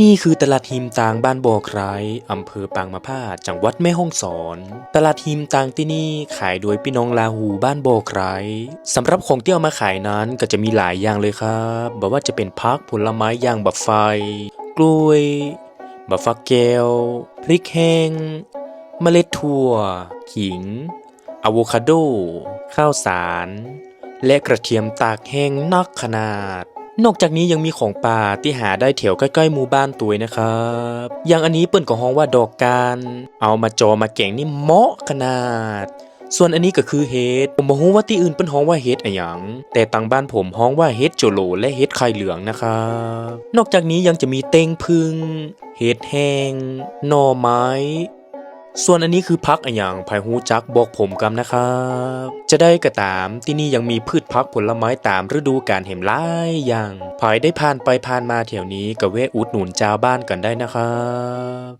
นี่คือตลาดหิมตางบ้านบ่อไคร้อำเภอปางมะพาวจังหวัดแม่ฮ่องสอน ตลาดหิมตางที่นี่ขายโดยพี่น้องลาหูบ้านบ่อไคร้สำหรับของที่เอามาขายนั้นก็จะมีหลายอย่างเลยครับบอกว่าจะเป็นพักผลไม้อย่างบักไฟ กล้วย บัฟักแก้ว พริกแห้ง เมล็ดถั่ว ขิง อะโวคาโด ข้าวสาร และกระเทียมตากแห้งนักขนาด นอกจากนี้ยังมีของป่าที่หาได้แถวใกล้ๆหมู่บ้านตัวยนะครับ อย่างอันนี้เปิ้นก็ฮ้องว่าดอกการเอามาจอมาแกงนี่เหมาะขนาด ส่วนอันนี้ก็คือเห็ดผมบ่ฮู้ว่าที่อื่นเปิ้นฮ้องว่าเห็ดอะหยังแต่ตังบ้านผมฮ้องว่าเห็ดโจโลและเห็ดไข่เหลืองนะครับนอกจากนี้ยังจะมีเต้งพึ่งเห็ดแห้งหน่อไม้ ส่วนอันนี้คือพักอย่างไผ่หูจักบอกผมกำนะครับ จะได้กระตามที่นี่ยังมีพืชพักผลไม้ตามฤดูกาลเห็มหลายอย่างไผ่ได้ผ่านไปผ่านมาแถวนี้ก็เวะอุดหนุนเจ้าวบ้านกันได้นะครับ